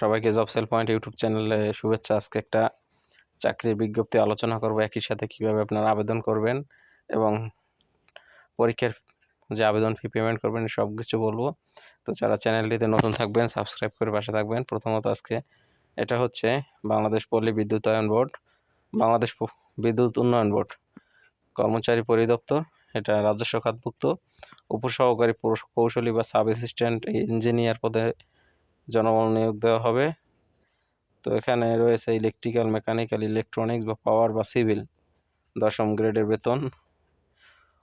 সবাইকে job sell point YouTube চ্যানেলে শুভেচ্ছা। আজকে একটা চাকরির বিজ্ঞপ্তি আলোচনা করব, একই সাথে কীভাবে আপনারা আবেদন করবেন এবং পরীক্ষার যে আবেদন ফি পেমেন্ট করবেন সব কিছু বলব। তো যারা চ্যানেলটিতে নতুন থাকবেন সাবস্ক্রাইব করে পাশে থাকবেন। প্রথমত আজকে এটা হচ্ছে বাংলাদেশ পল্লী বিদ্যুতায়ন বোর্ড, বাংলাদেশ বিদ্যুৎ উন্নয়ন বোর্ড, কর্মচারী পরিদপ্তর। এটা রাজস্ব খাতভুক্ত উপসহকারী কৌশলী বা সাব অ্যাসিস্ট্যান্ট ইঞ্জিনিয়ার পদে জনবল নিয়োগ দেওয়া হবে। তো এখানে রয়েছে ইলেকট্রিক্যাল মেকানিক্যাল ইলেকট্রনিক্স বা পাওয়ার বা সিভিল দশম গ্রেডের বেতন।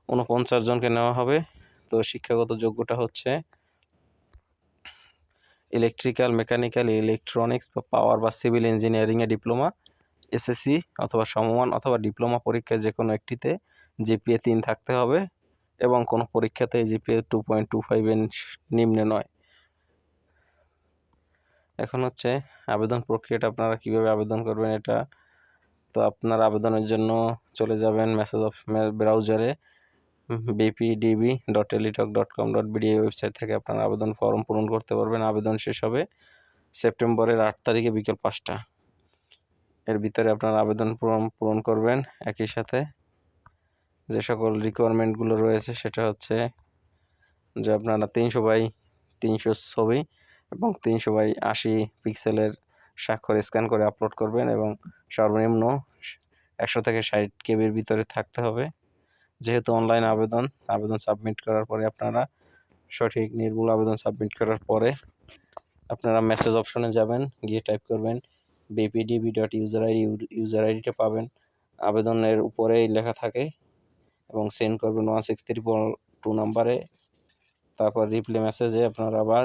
উনপঞ্চাশ জনকে নেওয়া হবে। তো শিক্ষাগত যোগ্যতা হচ্ছে ইলেকট্রিক্যাল মেকানিক্যাল ইলেকট্রনিক্স বা পাওয়ার বা সিভিল ইঞ্জিনিয়ারিংয়ে ডিপ্লোমা এসএসসি অথবা সমমান অথবা ডিপ্লোমা পরীক্ষায় যে কোনো একটিতে জিপিএ তিন থাকতে হবে এবং কোনো পরীক্ষাতে জিপিএ টু পয়েন্ট টু ফাইভের নিম্নে নয়। এখন হচ্ছে আবেদন প্রক্রিয়াটা আপনারা কীভাবে আবেদন করবেন এটা তো আপনার আবেদনের জন্য চলে যাবেন মেসেজ অফ ব্রাউজারে BPDB dot Teletalk dot com dot BD website থেকে আপনার আবেদন ফর্ম পূরণ করতে পারবেন। আবেদন শেষ হবে সেপ্টেম্বরের আট তারিখে বিকেল পাঁচটা। এর ভিতরে আপনারা আবেদন ফর্ম পূরণ করবেন একই সাথে। যে সকল রিকোয়ারমেন্টগুলো রয়েছে সেটা হচ্ছে যে আপনারা তিনশো বাই তিনশো ছবি এবং তিনশো বাই আশি পিক্সেলের স্বাক্ষর স্ক্যান করে আপলোড করবেন এবং সর্বনিম্ন একশো থেকে ষাট কেবির ভিতরে থাকতে হবে। যেহেতু অনলাইন আবেদন আবেদন সাবমিট করার পরে আপনারা সঠিক, নির্ভুল আবেদন সাবমিট করার পরে আপনারা মেসেজ অপশনে যাবেন, গিয়ে টাইপ করবেন BPDB dot user ID user আইডিটা পাবেন। আবেদনের উপরেই লেখা থাকে এবং সেন্ড করবেন one six three four two নাম্বারে তারপর রিপ্লে মেসেজে আপনারা আবার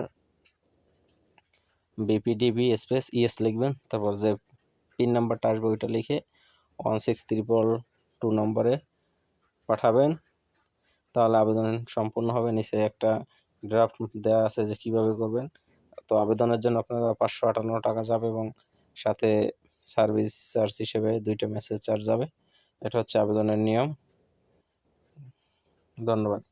বিপিডিবি স্পেস ইএস লিখবেন, তারপর যে পিন নাম্বারটা আসবে ওইটা লিখে ওয়ান সিক্স ত্রিপল টু নম্বরে পাঠাবেন। তাহলে আবেদন সম্পূর্ণ হবে, নিচে একটা ড্রাফট দেওয়া আছে যে কীভাবে করবেন। তো আবেদনের জন্য আপনারা পাঁচশো আটান্ন টাকা যাবে এবং সাথে সার্ভিস চার্জ হিসেবে দুইটা মেসেজ চার্জ যাবে। এটা হচ্ছে আবেদনের নিয়ম। ধন্যবাদ।